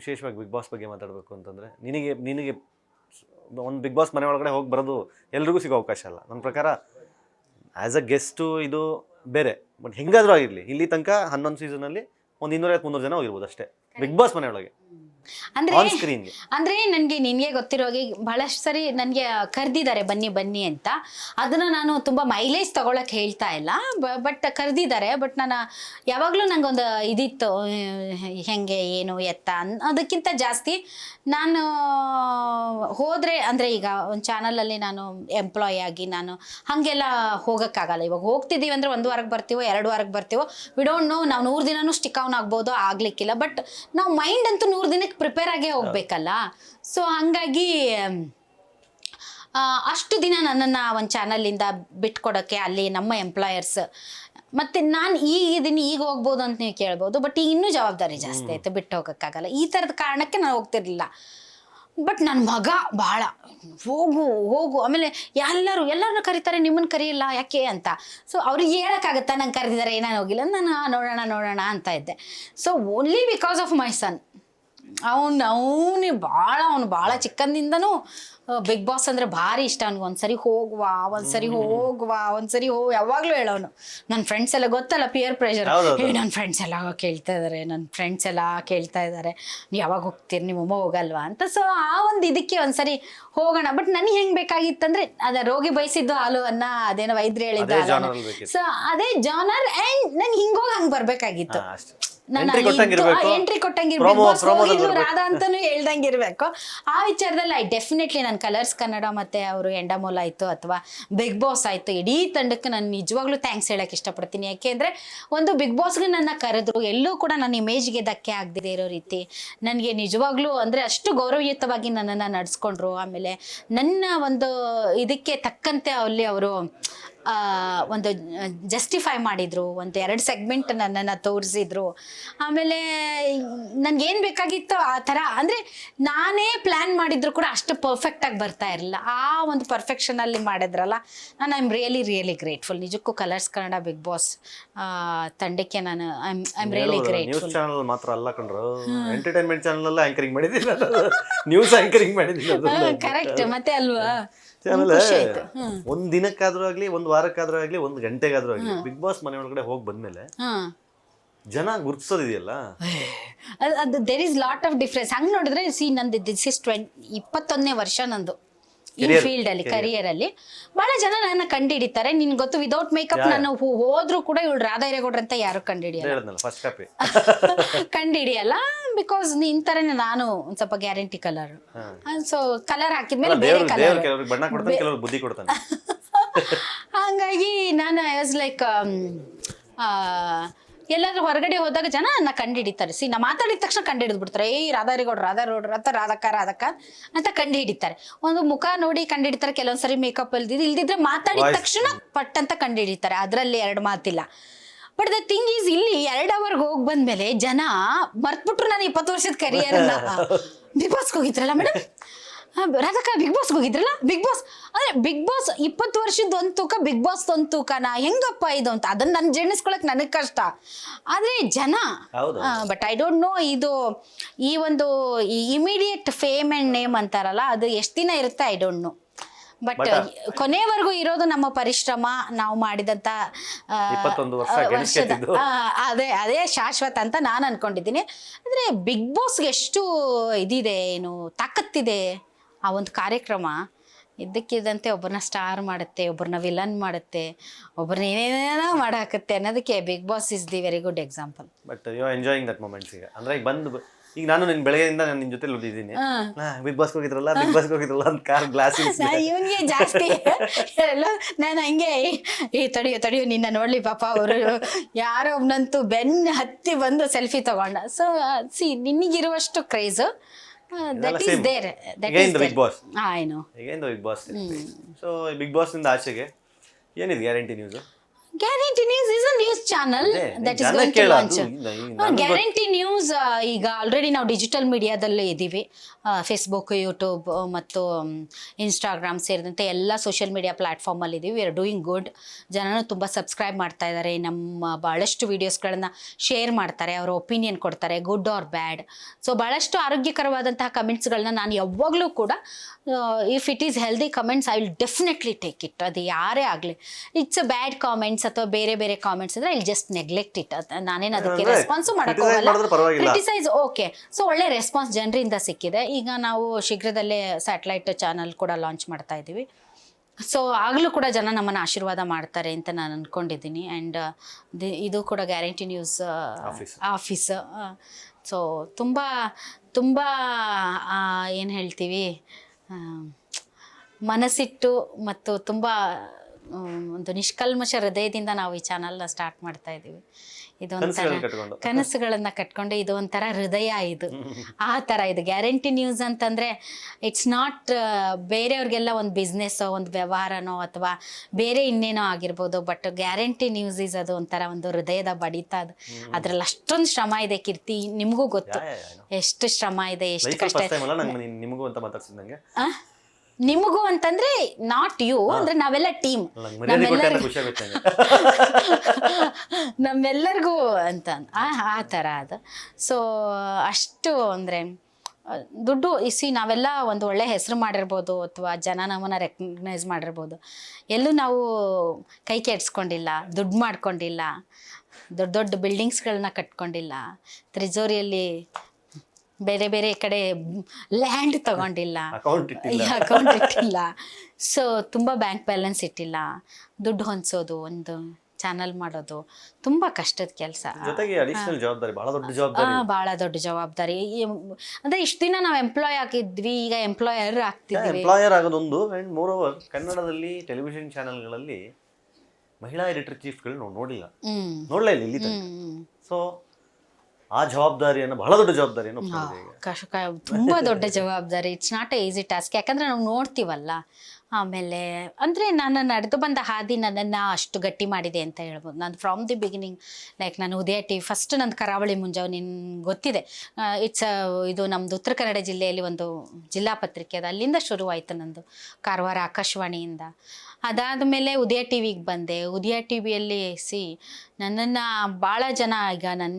ವಿಶೇಷವಾಗಿ big boss ಬಗ್ಗೆ ಮಾತಾಡಬೇಕು ಅಂತಂದರೆ ನಿನಗೆ ನಿನಗೆ ಒಂದು ಬಿಗ್ ಬಾಸ್ ಮನೆ ಒಳಗಡೆ ಹೋಗಿ ಬರೋದು ಎಲ್ರಿಗೂ ಸಿಗೋ ಅವಕಾಶ ಅಲ್ಲ. ನನ್ನ ಪ್ರಕಾರ ಆ್ಯಸ್ ಅ ಗೆಸ್ಟು ಇದು ಬೇರೆ ಬಟ್ ಹೆಂಗಾದರೂ ಆಗಿರಲಿ ಇಲ್ಲಿ ತನಕ ಹನ್ನೊಂದು ಸೀಸನಲ್ಲಿ ಒಂದು ಇನ್ನೂರೈವತ್ತು ಮುನ್ನೂರು ಜನ ಹೋಗಿರ್ಬೋದು ಅಷ್ಟೇ. ಬಿಗ್ ಬಾಸ್ ಮನೆ ಒಳಗೆ. ಅಂದ್ರೆ ಆನ್ ಸ್ಕ್ರೀನ್ ಅಂದ್ರೆ ನನಗೆ ನಿನಗೆ ಗೊತ್ತಿರೋ ಹಾಗೆ ಬಹಳಷ್ಟು ಸರಿ ನನಗೆ ಕರೆದಿದ್ದಾರೆ ಬನ್ನಿ ಬನ್ನಿ ಅಂತ. ಅದನ್ನ ನಾನು ತುಂಬಾ ಮೈಲೇಜ್ ತಗೊಳಕ್ ಹೇಳ್ತಾ ಇಲ್ಲ. ಬಟ್ ಕರೆದಿದ್ದಾರೆ. ಬಟ್ ನಾನು ಯಾವಾಗಲೂ ನಂಗೊಂದು ಇದಿತ್ತು ಹೆಂಗೆ ಏನು ಎತ್ತ ಅದಕ್ಕಿಂತ ಜಾಸ್ತಿ ನಾನು ಹೋದ್ರೆ ಅಂದ್ರೆ ಈಗ ಒಂದು ಚಾನಲಲ್ಲಿ ನಾನು ಎಂಪ್ಲಾಯ್ ಆಗಿ ನಾನು ಹಾಗೆಲ್ಲ ಹೋಗೋಕ್ಕಾಗಲ್ಲ. ಇವಾಗ ಹೋಗ್ತಿದ್ದೀವಿ ಅಂದ್ರೆ ಒಂದು ವಾರಕ್ಕೆ ಬರ್ತೀವೋ ಎರಡು ವಾರಕ್ಕೆ ಬರ್ತೀವೋ ವಿ ಡೋಂಟ್ ನೋ ನಾವು ನೂರು ದಿನನೂ ಸ್ಟಿಕ್ ಆನ್ ಆಗ್ಬೋದು ಆಗ್ಲಿಕ್ಕಿಲ್ಲ. ಬಟ್ ನಾವು ಮೈಂಡ್ ಅಂತೂ ನೂರು ದಿನಕ್ಕೆ ಪ್ರಿಪೇರ್ ಆಗೇ ಹೋಗ್ಬೇಕಲ್ಲ? ಸೊ ಹಾಗಾಗಿ ಅಷ್ಟು ದಿನ ನನ್ನನ್ನು ಒಂದು ಚಾನಲಿಂದ ಬಿಟ್ಕೊಡೋಕ್ಕೆ ಅಲ್ಲಿ ನಮ್ಮ ಎಂಪ್ಲಾಯರ್ಸ್ ಮತ್ತು ನಾನು ಈಗ ಇದೀನಿ ಈಗ ಹೋಗ್ಬೋದು ಅಂತ ನೀವು ಕೇಳ್ಬೋದು ಬಟ್ ಈಗ ಇನ್ನೂ ಜವಾಬ್ದಾರಿ ಜಾಸ್ತಿ ಆಯಿತು ಬಿಟ್ಟು ಹೋಗೋಕ್ಕಾಗಲ್ಲ. ಈ ಥರದ ಕಾರಣಕ್ಕೆ ನಾನು ಹೋಗ್ತಿರ್ಲಿಲ್ಲ. ಬಟ್ ನನ್ನ ಮಗ ಭಾಳ ಹೋಗು ಹೋಗು. ಆಮೇಲೆ ಎಲ್ಲರೂ ಎಲ್ಲರೂ ಕರೀತಾರೆ ನಿಮ್ಮನ್ನು ಕರೆಯಲ್ಲ ಯಾಕೆ ಅಂತ. ಸೊ ಅವ್ರಿಗೆ ಹೇಳೋಕ್ಕಾಗತ್ತಾ ನಂಗೆ ಕರೆದಿದ್ದಾರೆ ನಾನು ಹೋಗಿಲ್ಲ. ನಾನು "ಆ, ನೋಡೋಣ ನೋಡೋಣ ಅಂತ ಇದ್ದೆ. So only because of my son ಅವನು ಅವನು ಭಾಳ ಅವನು ಭಾಳ ಚಿಕ್ಕಂದಿಂದನೂ ಬಿಗ್ ಬಾಸ್ ಅಂದ್ರೆ ಭಾರಿ ಇಷ್ಟ ಅವ್ನಿಗೆ. ಒಂದ್ಸರಿ ಹೋಗ್ವಾ ಒಂದ್ಸರಿ ಹೋಗ್ವಾ ಒಂದ್ಸರಿ ಹೋ ಯಾವಾಗಲೂ ಹೇಳೋನು ನನ್ನ ಫ್ರೆಂಡ್ಸ್ ಎಲ್ಲ ಗೊತ್ತಲ್ಲ ಪಿಯರ್ ಪ್ರೆಷರ್. ಏ ನನ್ನ ಫ್ರೆಂಡ್ಸ್ ಎಲ್ಲ ಕೇಳ್ತಾ ಇದ್ದಾರೆ ನನ್ನ ಫ್ರೆಂಡ್ಸ್ ಎಲ್ಲ ಕೇಳ್ತಾ ಇದ್ದಾರೆ ನೀವು ಯಾವಾಗ ಹೋಗ್ತೀರಿ? ನಿಮ್ಮಮ್ಮ ಹೋಗಲ್ವಾ ಅಂತ. ಸೊ ಆ ಒಂದು ಇದಕ್ಕೆ ಒಂದ್ಸರಿ ಹೋಗೋಣ. ಬಟ್ ನನಗೆ ಹೆಂಗೆ ಬೇಕಾಗಿತ್ತಂದ್ರೆ ಅದ ರೋಗಿ ಬಯಸಿದ್ದು ಹಾಲು ಅನ್ನ ಅದೇನೋ ವೈದ್ಯರು ಹೇಳಿದ್ದು. ಸೊ ಅದೇ ಜಾನರ್ ಆ್ಯಂಡ್ ನನ್ ಹಿಂಗೋಗಿ ಹಂಗೆ ಬರಬೇಕಾಗಿತ್ತು. ಎಂಟ್ರಿ ಕೊಟ್ಟಂಗಿರ್ಬೇಕು ಎಂಟ್ರಿ ಬಾಸ್. ರಾಧಾ ಅಂತಾನು ಹೇಳ್ದಂಗೆ ಇರಬೇಕು ಆ ವಿಚಾರದಲ್ಲಿ ಐ ಡೆಫಿನೆಟ್ಲಿ ನಾನು ಕಲರ್ಸ್ ಕನ್ನಡ ಮತ್ತೆ ಅವರು ಎಂಡಮೋಲ್ ಆಯ್ತು ಅಥವಾ ಬಿಗ್ ಬಾಸ್ ಆಯ್ತು ಇಡೀ ತಂಡಕ್ಕೆ ನಾನು ನಿಜವಾಗ್ಲೂ ಥ್ಯಾಂಕ್ಸ್ ಹೇಳಕ್ ಇಷ್ಟಪಡ್ತೀನಿ. ಯಾಕೆಂದ್ರೆ ಒಂದು ಬಿಗ್ ಬಾಸ್ಗೆ ನನ್ನ ಕರೆದ್ರು ಎಲ್ಲೂ ಕೂಡ ನನ್ನ ಇಮೇಜ್ಗೆ ಧಕ್ಕೆ ಆಗದಿದೆ ಇರೋ ರೀತಿ. ನನಗೆ ನಿಜವಾಗ್ಲೂ ಅಂದ್ರೆ ಅಷ್ಟು ಗೌರವಯುತವಾಗಿ ನನ್ನನ್ನು ನಡೆಸ್ಕೊಂಡ್ರು. ಆಮೇಲೆ ನನ್ನ ಒಂದು ಇದಕ್ಕೆ ತಕ್ಕಂತೆ ಅಲ್ಲಿ ಅವರು ಒಂದು ಜಸ್ಟಿಫೈ ಮಾಡಿದ್ರು ಒಂದು ಎರಡು ಸೆಗ್ಮೆಂಟ್ ನನ್ನನ್ನು ತೋರಿಸಿದ್ರು. ಆಮೇಲೆ ನನಗೇನು ಬೇಕಾಗಿತ್ತು ಆ ಥರ ಅಂದರೆ ನಾನೇ ಪ್ಲ್ಯಾನ್ ಮಾಡಿದ್ರು ಕೂಡ ಅಷ್ಟು ಪರ್ಫೆಕ್ಟಾಗಿ ಬರ್ತಾ ಇರಲಿಲ್ಲ. ಆ ಒಂದು ಪರ್ಫೆಕ್ಷನಲ್ಲಿ ಮಾಡಿದ್ರಲ್ಲ ನಾನು I am really really grateful ನಿಜಕ್ಕೂ ಕಲರ್ಸ್ ಕನ್ನಡ ಬಿಗ್ ಬಾಸ್ ತಂಡಕ್ಕೆ ನಾನು I am really grateful channel ಮಾತ್ರ ಅಲ್ಲ ಕಂಡ್ರು ಎಂಟರ್ಟೈನ್ಮೆಂಟ್ ಚಾನಲ್ ಎಲ್ಲ ಆಂಕರಿಂಗ್ ಮಾಡಿದ್ದೀನಿ ನ್ಯೂಸ್ ಆಂಕರಿಂಗ್ ಮಾಡಿದ್ದೀನಿ ಕರೆಕ್ಟ್ ಮತ್ತೆ ಅಲ್ವಾ? ಆಮೇಲೆ ಹ್ಮ್. ಒಂದ್ ದಿನಕ್ಕಾದ್ರೂ ಆಗ್ಲಿ ಒಂದ್ ವಾರಕ್ಕಾದ್ರೂ ಆಗ್ಲಿ ಒಂದ್ ಗಂಟೆಗಾದ್ರೂ ಆಗ್ಲಿ ಬಿಗ್ ಬಾಸ್ ಮನೆ ಒಳಗಡೆ ಹೋಗಿ ಬಂದ್ಮೇಲೆ ಜನ ಗುರ್ತಿಸೋದಿದೆಯಲ್ಲ? ಅದು ಅದು there is lot of difference ಹಂಗೆ ನೋಡಿದ್ರೆ ಸಿ ನಂದು ದಿಸ್ ಇಸ್ ಟ್ವೆಂಟ್ ಇಪ್ಪತ್ತೊಂದನೇ ವರ್ಷ ನಂದು. ಈ ಫೀಲ್ಡ್ ಅಲ್ಲಿ ಕರಿಯರ್ ಅಲ್ಲಿ ಬಹಳ ಜನ ನನ್ನ ಕಂಡಿಡಿತಾರೆ. ನಿನ್ ಗೊತ್ತು ವಿದೌಟ್ ಮೇಕಪ್ ನಾನು ಹೋದ್ರು ಕೂಡ ಇವಳು ರಾಧಾ ಹಿರೇಗೌಡ್ರ ಅಂತ ಯಾರು ಕಂಡಿಡಿಯಲ್ಲ. ಕಂಡಿಡಿಯಲ್ಲ ಬಿಕಾಸ್ ನಿನ್ ತರನೇ ನಾನು ಒಂದ್ ಸ್ವಲ್ಪ ಗ್ಯಾರಂಟಿ ಕಲರ್ ಸೊ ಕಲರ್ ಹಾಕಿದ್ಮೇಲೆ ಬೇರೆ ಕಲರ್ ಬುದ್ಧಿ ಕೊಡ್ತಾನೆ. ಹಂಗಾಗಿ ನಾನು ಐ ವಾಸ್ ಲೈಕ್ ಎಲ್ಲಾದ್ರೂ ಹೊರಗಡೆ ಹೋದಾಗ ಜನ ನನ್ನ ಕಂಡುಹಿಡಿತಾರೆ. ಸಿ ನಾ ಮಾತಾಡಿದ ತಕ್ಷಣ ಕಂಡುಹಿಡಿದು ಬಿಡ್ತಾರೆ. ಏಯ್ ರಾಧಾ ರಾಧಾರೌಡ್ರು ಅಂತ ರಾಧಕ್ಕ ರಾಧಕ್ಕ ಅಂತ ಕಂಡು ಹಿಡಿತಾರೆ ಒಂದು ಮುಖ ನೋಡಿ ಕಂಡುಹಿಡಿತಾರೆ. ಕೆಲವೊಂದ್ಸರಿ ಮೇಕಪ್ ಅಲ್ದಿದ್ದು ಇಲ್ದಿದ್ರೆ ಮಾತಾಡಿದ ತಕ್ಷಣ ಪಟ್ ಅಂತ ಕಂಡುಹಿಡಿತಾರೆ. ಅದರಲ್ಲಿ ಎರಡು ಮಾತಿಲ್ಲ. ಬಟ್ ದ ಥಿಂಗ್ ಈಸ್ ಇಲ್ಲಿ ಎರಡು ಅವರ್ಗೆ ಹೋಗಿ ಬಂದ್ಮೇಲೆ ಜನ ಮರ್ತ್ಬಿಟ್ರು ನಾನು ಇಪ್ಪತ್ತು ವರ್ಷದ ಕರಿಯರ್ ಬಿಗ್ ಬಾಸ್ಗೆ ಹೋಗಿದ್ರಲ್ಲ ಮೇಡಮ್ ರಾಧಕ್ಕ ಬಿಗ್ ಬಾಸ್ಗೆ ಹೋಗಿದ್ರಲ್ಲ? ಬಿಗ್ ಬಾಸ್ ಅಂದ್ರೆ ಬಿಗ್ ಬಾಸ್ ಇಪ್ಪತ್ತು ವರ್ಷದ ಒಂದು ತೂಕ ಬಿಗ್ ಬಾಸ್ ಒಂದು ತೂಕನ. ಹೆಂಗಪ್ಪ ಇದು ಅಂತ? ಅದನ್ನ ನನ್ ಜೀರ್ಣಿಸ್ಕೊಳಕ್ ನನಗೆ ಕಷ್ಟ. ಆದ್ರೆ ಜನ. ಬಟ್ ಐ ಡೋಂಟ್ ನೋ ಇದು ಈ ಒಂದು ಇಮಿಡಿಯೇಟ್ ಫೇಮ್ ಅಂಡ್ ನೇಮ್ ಅಂತಾರಲ್ಲ ಅದು ಎಷ್ಟು ದಿನ ಇರುತ್ತೆ? ಐ ಡೋಂಟ್ ನೋ ಬಟ್ ಕೊನೆವರೆಗೂ ಇರೋದು ನಮ್ಮ ಪರಿಶ್ರಮ ನಾವು ಮಾಡಿದಂತ ವರ್ಷದ- ಅದೇ ಅದೇ ಶಾಶ್ವತ ಅಂತ ನಾನು ಅನ್ಕೊಂಡಿದ್ದೀನಿ. ಅಂದ್ರೆ ಬಿಗ್ ಬಾಸ್ಗೆ ಎಷ್ಟು ಇದಿದೆ ಏನು ತಾಕತ್ತಿದೆ? ಆ ಒಂದು ಕಾರ್ಯಕ್ರಮ ಇದ್ದಕ್ಕಿದ್ದಂತೆ ಒಬ್ಬರನ್ನ ಸ್ಟಾರ್ ಮಾಡುತ್ತೆ ಒಬ್ಬರನ್ನ ವಿಲನ್ ಮಾಡುತ್ತೆ ಒಬ್ಬರನ್ನ ಏನೇನೋ ಮಾಡಾಕತ್ತೆ ಅನ್ನೋದಕ್ಕೆ Bigg Boss is the very good example but you enjoying that moments ಈಗ. ಅಂದ್ರೆ ಈಗ ಬಂದು ಈಗ ನಾನು ನಿನ್ ಬೆಳಗ್ಗೆಯಿಂದ ನಾನು ನಿನ್ ಜೊತೆ ಉಳಿದಿದ್ದೀನಿ. ಬಿಗ್ ಬಾಸ್ ಹೋಗಿದ್ರಲ್ಲ ಬಿಗ್ ಬಾಸ್ ಹೋಗಿದ್ರಲ್ಲ ಅಂತ ಕಾರ್ ಗ್ಲಾಸ್ ಇವನ್ಗೆ ಜಾಸ್ತಿ ಎಲ್ಲ ನಾನು ಹಂಗೆ ಈ ತಡಿಯೋ ತಡಿಯೋ ನಿನ್ನ ನೋಡ್ಲಿ ಪಾಪ ಅವರು ಯಾರೋ ಒಬ್ನಂತೂ ಬೆನ್ನ ಹತ್ತಿ ಬಂದು ಸೆಲ್ಫಿ ತಗೊಂಡ. So see ನಿನಗಿರುವಷ್ಟು craze that is. There that is. ಆಯ್ನು ಈಗೇನು Bigg Boss so Bigg Boss ಇಂದ ಆಚೆಗೆ ಏನಿದೆ guarantee news guarantee news is a news channel ಅದೇ, ದಟ್ ಇಸ್ ಜನ ಗೋಯಿಂಗ್ ಟು ಕೇಳೋದು, ಲಾಂಚ್ ಇಲ್ಲ, ಈ ನನಗ್ ಗ್ಯಾರಂಟಿ ನ್ಯೂಸ್ ಈಗ ಆಲ್ರೆಡಿ ನಾವು ಡಿಜಿಟಲ್ ಮೀಡಿಯಾದಲ್ಲೇ ಇದ್ದೀವಿ. ಫೇಸ್ಬುಕ್ ಯೂಟ್ಯೂಬ್ ಮತ್ತು ಇನ್ಸ್ಟಾಗ್ರಾಮ್ ಸೇರಿದಂತೆ ಎಲ್ಲ ಸೋಷಿಯಲ್ ಮೀಡಿಯಾ ಪ್ಲ್ಯಾಟ್ಫಾರ್ಮಲ್ಲಿ ಇದ್ದೀವಿ. ವಿ ಆರ್ ಡೂಯಿಂಗ್ ಗುಡ್ ಜನನು ತುಂಬ ಸಬ್ಸ್ಕ್ರೈಬ್ ಮಾಡ್ತಾ ಇದ್ದಾರೆ. ನಮ್ಮ ಭಾಳಷ್ಟು ವೀಡಿಯೋಸ್ಗಳನ್ನ ಶೇರ್ ಮಾಡ್ತಾರೆ. ಅವರ ಒಪಿನಿಯನ್ ಕೊಡ್ತಾರೆ. ಗುಡ್ ಆರ್ ಬ್ಯಾಡ್ ಸೊ ಭಾಳಷ್ಟು ಆರೋಗ್ಯಕರವಾದಂತಹ ಕಮೆಂಟ್ಸ್ಗಳನ್ನ ನಾನು ಯಾವಾಗಲೂ ಕೂಡ if it is healthy comments I will definitely take it ಅದು ಯಾರೇ ಆಗಲಿ. ಇಟ್ಸ್ ಅ ಬ್ಯಾಡ್ ಕಾಮೆಂಟ್ಸ್ ಅಥವಾ ಬೇರೆ ಬೇರೆ ಕಾಮೆಂಟ್ಸ್ ಅಂದ್ರೆ ಇಲ್ಲಿ ಜಸ್ಟ್ ನೆಗ್ಲೆಕ್ಟ್ ಇಟ್ ನಾನೇನು ಅದಕ್ಕೆ ರೆಸ್ಪಾನ್ಸ್ ಮಾಡೋಕ್ಕಾಗಲ್ಲ ಕ್ರಿಟಿಸೈಸ್ ಓಕೆ ಸೊ ಒಳ್ಳೆ ರೆಸ್ಪಾನ್ಸ್ ಜನರಿಂದ ಸಿಕ್ಕಿದೆ. ಈಗ ನಾವು ಶೀಘ್ರದಲ್ಲೇ ಸ್ಯಾಟಲೈಟ್ ಚಾನಲ್ ಕೂಡ ಲಾಂಚ್ ಮಾಡ್ತಾ ಇದ್ದೀವಿ. ಸೊ ಆಗಲೂ ಕೂಡ ಜನ ನಮ್ಮನ್ನು ಆಶೀರ್ವಾದ ಮಾಡ್ತಾರೆ ಅಂತ ನಾನು ಅಂದ್ಕೊಂಡಿದ್ದೀನಿ ಆ್ಯಂಡ್ ಇದು ಕೂಡ ಗ್ಯಾರಂಟಿ ನ್ಯೂಸ್. ಆಫೀಸ್ ಸೊ ತುಂಬ ತುಂಬ ಏನು ಹೇಳ್ತೀವಿ ಮನಸ್ಸಿಟ್ಟು ಮತ್ತು ತುಂಬ ಒಂದು ನಿಷ್ಕಲ್ಮಶ ಹೃದಯದಿಂದ ನಾವು ಈ ಚಾನಲ್ನ ಸ್ಟಾರ್ಟ್ ಮಾಡ್ತಾ ಇದ್ದೀವಿ ಇದು ಒಂಥರ. ಕನಸುಗಳನ್ನ ಕಟ್ಕೊಂಡು ಇದು ಒಂಥರ ಹೃದಯ ಇದು. ಆ ತರ ಇದು. ಗ್ಯಾರಂಟಿ ನ್ಯೂಸ್ ಅಂತಂದ್ರೆ ಇಟ್ಸ್ ನಾಟ್ ಬೇರೆಯವ್ರಿಗೆಲ್ಲ ಒಂದು ಬಿಸ್ನೆಸ್ಸೋ ಒಂದು ವ್ಯವಹಾರನೋ ಅಥವಾ ಬೇರೆ ಇನ್ನೇನೋ ಆಗಿರ್ಬೋದು ಬಟ್ ಗ್ಯಾರಂಟಿ ನ್ಯೂಸ್ ಇಸ್ ಅದು ಒಂಥರ ಒಂದು ಹೃದಯದ ಬಡಿತ ಅದು. ಅದ್ರಲ್ಲಿ ಅಷ್ಟೊಂದು ಶ್ರಮ ಇದೆ ಕೀರ್ತಿ. ನಿಮಗೂ ಗೊತ್ತು. ಎಷ್ಟು ಶ್ರಮ ಇದೆ ಎಷ್ಟು ಕಷ್ಟ ನಿಮಗೂ ಅಂತ? ನಿಮಗೂ ಅಂತಂದ್ರೆ ನಾಟ್ ಯು ಅಂದ್ರೆ ನಾವೆಲ್ಲ ಟೀಮ್. ನಮ್ಮೆಲ್ಲರಿಗೂ ಅಂತ ಆ ಆ ಥರ ಅದು ಸೊ ಅಷ್ಟು ಅಂದ್ರೆ ದುಡ್ಡು ಇಸಿ ನಾವೆಲ್ಲ ಒಂದು ಒಳ್ಳೆ ಹೆಸರು ಮಾಡಿರ್ಬೋದು ಅಥವಾ ಜನ ನಮ್ಮನ್ನ ರೆಕಗ್ನೈಸ್ ಮಾಡಿರ್ಬೋದು. ಎಲ್ಲೂ ನಾವು ಕೈ ಕೆಡ್ಸ್ಕೊಂಡಿಲ್ಲ ದುಡ್ಡು ಮಾಡ್ಕೊಂಡಿಲ್ಲ ದೊಡ್ಡ ದೊಡ್ಡ ಬಿಲ್ಡಿಂಗ್ಸ್ಗಳನ್ನ ಕಟ್ಕೊಂಡಿಲ್ಲ. ತ್ರಿಜೋರಿಯಲ್ಲಿ ಬೇರೆ ಬೇರೆ ಕಡೆ ಲ್ಯಾಂಡ್ ತಗೊಂಡಿಲ್ಲ. ಅಕೌಂಟ್ ಇಟ್ಟಿಲ್ಲ. ಸೊ ತುಂಬ ಬ್ಯಾಂಕ್ ಬ್ಯಾಲೆನ್ಸ್ ಇಟ್ಟಿಲ್ಲ. ದುಡ್ಡು ಹೊಂದಿಸೋದು ಒಂದು ಚಾನಲ್ ಮಾಡೋದು ತುಂಬ ಕಷ್ಟದ ಕೆಲಸ. ಬಹಳ ದೊಡ್ಡ ಜವಾಬ್ದಾರಿ. ಅಂದ್ರೆ ಇಷ್ಟು ದಿನ ನಾವು ಎಂಪ್ಲಾಯ್ ಆಗಿದ್ವಿ ಈಗ ಎಂಪ್ಲಾಯರ್ ಆಗ್ತಿದ್ವಿ ಎಂಪ್ಲಾಯರ್ ಆಗೋದೊಂದು. ಅಂಡ್ ಮೋರ್ ಓವರ್ ಕನ್ನಡದಲ್ಲಿ ಟೆಲಿವಿಷನ್ ಚಾನೆಲ್ಗಳಲ್ಲಿ ಮಹಿಳಾ ಎಡಿಟರ್ ಚೀಫ್ಗಳು ನೋಡಿಲ್ಲ. ನೋಡ್ಲೇ ಇಲ್ಲ ಸೊ ಆ ಜವಾಬ್ದಾರಿಯನ್ನು ಬಹಳ ದೊಡ್ಡ ಜವಾಬ್ದಾರಿಯನ್ನು ಒಪ್ಕೊಂಡಿದೆ ಈಗ. ಕಷ್ಟ ತುಂಬ ದೊಡ್ಡ ಜವಾಬ್ದಾರಿ. It's not a easy task ಯಾಕಂದ್ರೆ ನಾವು ನೋಡ್ತೀವಲ್ಲ ಆಮೇಲೆ ಅಂದರೆ ನಾನು ನಡೆದು ಬಂದ ಹಾದಿ ನನ್ನನ್ನು ಅಷ್ಟು ಗಟ್ಟಿ ಮಾಡಿದೆ ಅಂತ ಹೇಳ್ಬೋದು. ನಾನು ಫ್ರಮ್ ದಿ ಬಿಗಿನಿಂಗ್ ಲೈಕ್ ನಾನು ಉದಯ ಟಿ ಫಸ್ಟ್ ನಂದು ಕರಾವಳಿ ಮುಂಜಾವ್ ನಿನ್ಗೆ ಗೊತ್ತಿದೆ. ಇಟ್ಸ್ ಇದು ನಮ್ಮದು ಉತ್ತರ ಕನ್ನಡ ಜಿಲ್ಲೆಯಲ್ಲಿ ಒಂದು ಜಿಲ್ಲಾ ಪತ್ರಿಕೆ ಅದು. ಅಲ್ಲಿಂದ ಶುರುವಾಯಿತು ನಂದು ಕಾರವಾರ ಆಕಾಶವಾಣಿಯಿಂದ. ಅದಾದ ಮೇಲೆ ಉದಯ ಟಿ ವಿಗೆ ಬಂದೆ. ಉದಯ ಟಿ ವಿಯಲ್ಲಿ ಸಿ ನನ್ನನ್ನು ಭಾಳ ಜನ ಈಗ ನನ್ನ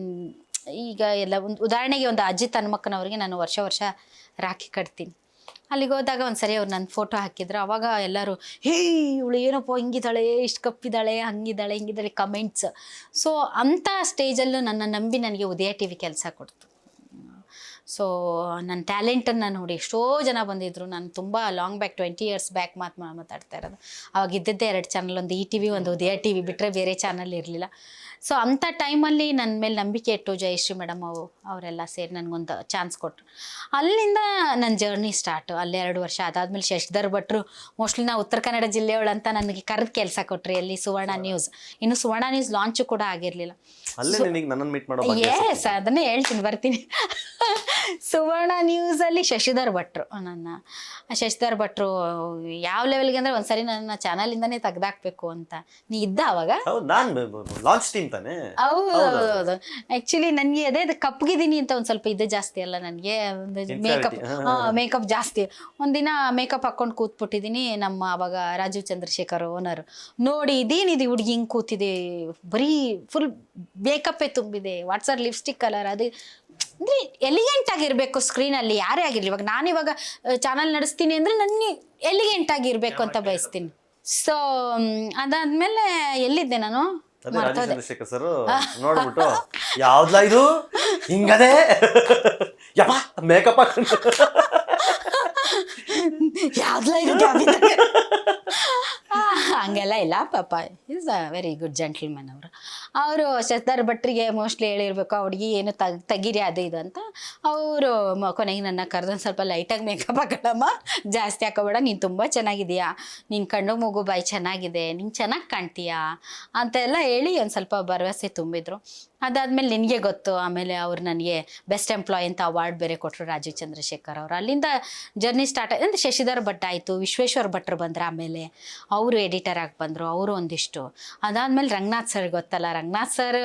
ಈಗ ಎಲ್ಲ ಒಂದು ಉದಾಹರಣೆಗೆ ಒಂದು ಅಜ್ಜಿ ತನುಮಕ್ಕನವ್ರಿಗೆ ನಾನು ವರ್ಷ ವರ್ಷ ರಾಖಿ ಕಟ್ತೀನಿ. ಅಲ್ಲಿಗೆ ಹೋದಾಗ ಒಂದ್ಸರಿ ಅವ್ರು ನನ್ನ ಫೋಟೋ ಹಾಕಿದ್ರು. ಅವಾಗ ಎಲ್ಲರೂ ಹೇ ಇವಳು ಏನಪ್ಪ ಹಿಂಗಿದ್ದಾಳೆ? ಇಷ್ಟು ಕಪ್ಪಿದ್ದಾಳೆ? ಹಂಗಿದ್ದಾಳೆ? ಹಿಂಗಿದ್ದಾಳೆ? ಕಮೆಂಟ್ಸ್ ಸೊ ಅಂಥ ಸ್ಟೇಜಲ್ಲೂ ನನ್ನ ನಂಬಿ ನನಗೆ ಉದಯ ಟಿ ವಿ ಕೆಲಸ ಕೊಡ್ತು. ಸೊ ನನ್ನ ಟ್ಯಾಲೆಂಟನ್ನು ನೋಡಿ ಎಷ್ಟೋ ಜನ ಬಂದಿದ್ದರು ನಾನು ತುಂಬ long back twenty years back ಮಾತು ಮಾತಾಡ್ತಾ ಇರೋದು. ಅವಾಗ ಇದ್ದಿದ್ದೆ ಎರಡು ಚಾನಲ್ ಒಂದು ಇ ಟಿ ವಿ ಒಂದು ಉದಯ ಟಿ ವಿ ಬಿಟ್ಟರೆ ಬೇರೆ ಚಾನಲ್ ಇರಲಿಲ್ಲ. ಸೊ ಅಂಥ ಟೈಮಲ್ಲಿ ನನ್ನ ಮೇಲೆ ನಂಬಿಕೆ ಇಟ್ಟು ಜಯಶ್ರೀ ಮೇಡಮ್ ಅವು ಅವರೆಲ್ಲ ಸೇರಿ ನನಗೊಂದು ಚಾನ್ಸ್ ಕೊಟ್ಟರು ಅಲ್ಲಿಂದ ನನ್ನ ಜರ್ನಿ ಸ್ಟಾರ್ಟು ಅಲ್ಲಿ ಎರಡು ವರ್ಷ ಅದಾದಮೇಲೆ ಶಶಿಧರ್ ಭಟ್ರು ಮೋಸ್ಟ್ಲಿ ನಾವು ಉತ್ತರ ಕನ್ನಡ ಜಿಲ್ಲೆಯವಳು ಅಂತ ನನಗೆ ಕರೆದು ಕೆಲಸ ಕೊಟ್ರಿ ಅಲ್ಲಿ ಸುವರ್ಣ ನ್ಯೂಸ್ ಇನ್ನು ಸುವರ್ಣ ನ್ಯೂಸ್ ಲಾಂಚು ಕೂಡ ಆಗಿರಲಿಲ್ಲ. ಎಸ್ ಅದನ್ನೇ ಹೇಳ್ತೀನಿ ಬರ್ತೀನಿ. ಸುವರ್ಣ ನ್ಯೂಸಲ್ಲಿ ಶಶಿಧರ್ ಭಟ್ರು ನನ್ನ ಶಶಿಧರ್ ಭಟ್ರು ಯಾವ ಲೆವೆಲ್ಗೆ ಅಂದ್ರೆ ಒಂದ್ಸರಿ ನನ್ನ ಚಾನಲಿಂದನೇ ತೆಗ್ದಾಕ್ಬೇಕು ಅಂತ. ನೀ ಇದ್ದ ಅವಾಗ? ಹೌದು ನಾನು ಲಾಂಚ್ ಟೀಮ್ ತಾನೇ? ಹೌದು ಆ್ಯಕ್ಚುಲಿ ನನಗೆ ಅದೇ ಕಪ್ಪಗಿದ್ದೀನಿ ಅಂತ ಒಂದು ಸ್ವಲ್ಪ ಇದು ಜಾಸ್ತಿ ಅಲ್ಲ ನನಗೆ. ಮೇಕಪ್. ಮೇಕಪ್ ಜಾಸ್ತಿ. ಒಂದಿನ ಮೇಕಪ್ ಹಾಕೊಂಡು ಕೂತ್ಬಿಟ್ಟಿದ್ದೀನಿ ನಮ್ಮ ಅವಾಗ ರಾಜೀವ್ ಚಂದ್ರಶೇಖರ್ ಓನರ್ ನೋಡಿ ಇದೇನಿದೆ ಹುಡುಗಿ ಹಿಂಗೆ ಕೂತಿದೆ. ಬರೀ ಫುಲ್ ಮೇಕಪ್ಪೇ ತುಂಬಿದೆ. ವಾಟ್ಸರ್ ಲಿಪ್ಸ್ಟಿಕ್ ಕಲರ್ ಅದು. ಅಂದರೆ ಎಲಿಗೆಂಟ್ ಸ್ಕ್ರೀನ್ ಸ್ಕ್ರೀನಲ್ಲಿ ಯಾರೇ ಆಗಿರಲಿ. ಇವಾಗ ನಾನು ಇವಾಗ ಚಾನಲ್ ನಡೆಸ್ತೀನಿ ಅಂದರೆ ನನ್ನ ಎಲಿಗೆಂಟ್ ಆಗಿರಬೇಕು ಅಂತ ಬಯಸ್ತೀನಿ. ಸೊ ಅದಾದ್ಮೇಲೆ ಎಲ್ಲಿದ್ದೆ ನಾನು? ಚಂದ್ರಶೇಖರ್ ಸರ್ ನೋಡ್ಬಿಟ್ಟು ಯಾವ್ದಲ್ಲ ಇದು? ಹಿಂಗದೆ? ಯಪ್ಪ ಮೇಕಪ್ ಹಾಕೊಂಡು. ಯಾವ್ದಲ್ಲ ಇದು ಹಂಗೆಲ್ಲ ಇಲ್ಲ, ಪಾಪ. Is a very good gentleman ಅವರು. ಅವರು ಶಶಧರ್ ಭಟ್ರಿಗೆ ಮೋಸ್ಟ್ಲಿ ಹೇಳಿರ್ಬೇಕು, ಆ ಏನು ತಗ್, ತೆಗೀರಿ ಅದು ಇದು ಅಂತ. ಅವರು ಕೊನೆಗೆ ನನ್ನ ಕರೆದೊಂದು ಸ್ವಲ್ಪ ಲೈಟಾಗಿ ಮೇಕಪ್ ಹಾಕೊಳ್ಳಮ್ಮ ಜಾಸ್ತಿ ಹಾಕೋಬೇಡ, ನೀನು ತುಂಬ ಚೆನ್ನಾಗಿದೆಯಾ ನಿನ್ನ ಕಣ್ಣು ಮೂಗು ಬಾಯಿ ಚೆನ್ನಾಗಿದೆ ನೀನು ಚೆನ್ನಾಗಿ ಕಾಣ್ತೀಯಾ? ಅಂತ ಎಲ್ಲ ಹೇಳಿ ಒಂದು ಸ್ವಲ್ಪ ಭರವಸೆ ತುಂಬಿದ್ರು. ಅದಾದಮೇಲೆ ನಿನಗೆ ಗೊತ್ತು, ಆಮೇಲೆ ಅವ್ರು ನನಗೆ ಬೆಸ್ಟ್ ಎಂಪ್ಲಾಯ್ ಅಂತ ಅವಾರ್ಡ್ ಬೇರೆ ಕೊಟ್ಟರು ರಾಜೀವ್ ಚಂದ್ರಶೇಖರ್ ಅವರು. ಅಲ್ಲಿಂದ ಜರ್ನಿ ಸ್ಟಾರ್ಟ್ ಅಂದರೆ ಶಶಿಧರ್ ಭಟ್ ಆಯಿತು, ವಿಶ್ವೇಶ್ವರ ಭಟ್ರು ಬಂದ್ರೆ ಆಮೇಲೆ. ಅವರು ಎಡಿಟರ್ ಆಗಿ ಬಂದರು, ಅವರು ಒಂದಿಷ್ಟು. ಅದಾದಮೇಲೆ ರಂಗನಾಥ್ ಸರ್ ಗೊತ್ತಲ್ಲ, ರಂಗನಾಥ್ ಸರ್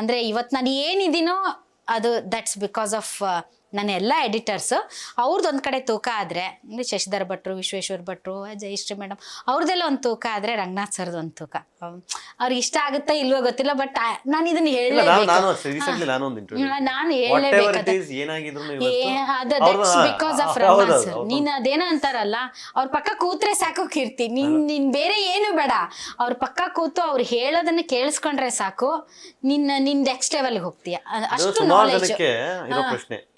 ಅಂದರೆ ಇವತ್ತು ನಾನು ಏನಿದ್ದೀನೋ ಅದು ದಟ್ಸ್ ಬಿಕಾಸ್ ಆಫ್ ನನ್ನ ಎಲ್ಲ ಎಡಿಟರ್ಸ್ ಅವ್ರದ್ದು ಒಂದು ಕಡೆ ತೂಕ ಆದರೆ ಅಂದರೆ ಶಶಿಧರ್ ಭಟ್ರು ವಿಶ್ವೇಶ್ವರ್ ಭಟ್ರು ಜಯಶ್ರೀ ಮೇಡಮ್ ಅವ್ರದ್ದೆಲ್ಲ ಒಂದು ತೂಕ ಆದರೆ ರಂಗನಾಥ್ ಸರ್ದು ಒಂದು ತೂಕ. ಅವ್ರಿಗೆ ಇಷ್ಟ ಆಗುತ್ತಾ ಇಲ್ವೋ ಗೊತ್ತಿಲ್ಲ ಬಟ್ ನಾನು ಇದನ್ನು ಹೇಳಲೇಬೇಕು. ನಾನು ಅದೇನೋ ಅಂತಾರಲ್ಲ ಅವ್ರ ಪಕ್ಕ ಕೂತ್ರೆ ಸಾಕು ಕೀರ್ತಿ. ನೀನ್ ನಿನ್ ಬೇರೆ ಏನು ಬೇಡ. ಅವ್ರ ಪಕ್ಕ ಕೂತು ಅವ್ರು ಹೇಳೋದನ್ನ ಕೇಳಿಸ್ಕೊಂಡ್ರೆ ಸಾಕು. ನಿನ್ನ ನಿನ್ ನೆಕ್ಸ್ಟ್ ಲೆವೆಲ್ಗೆ ಹೋಗ್ತೀಯ. ಅಷ್ಟು ನಾಲೆಜ್ ಪ್ರಶ್ನೆ.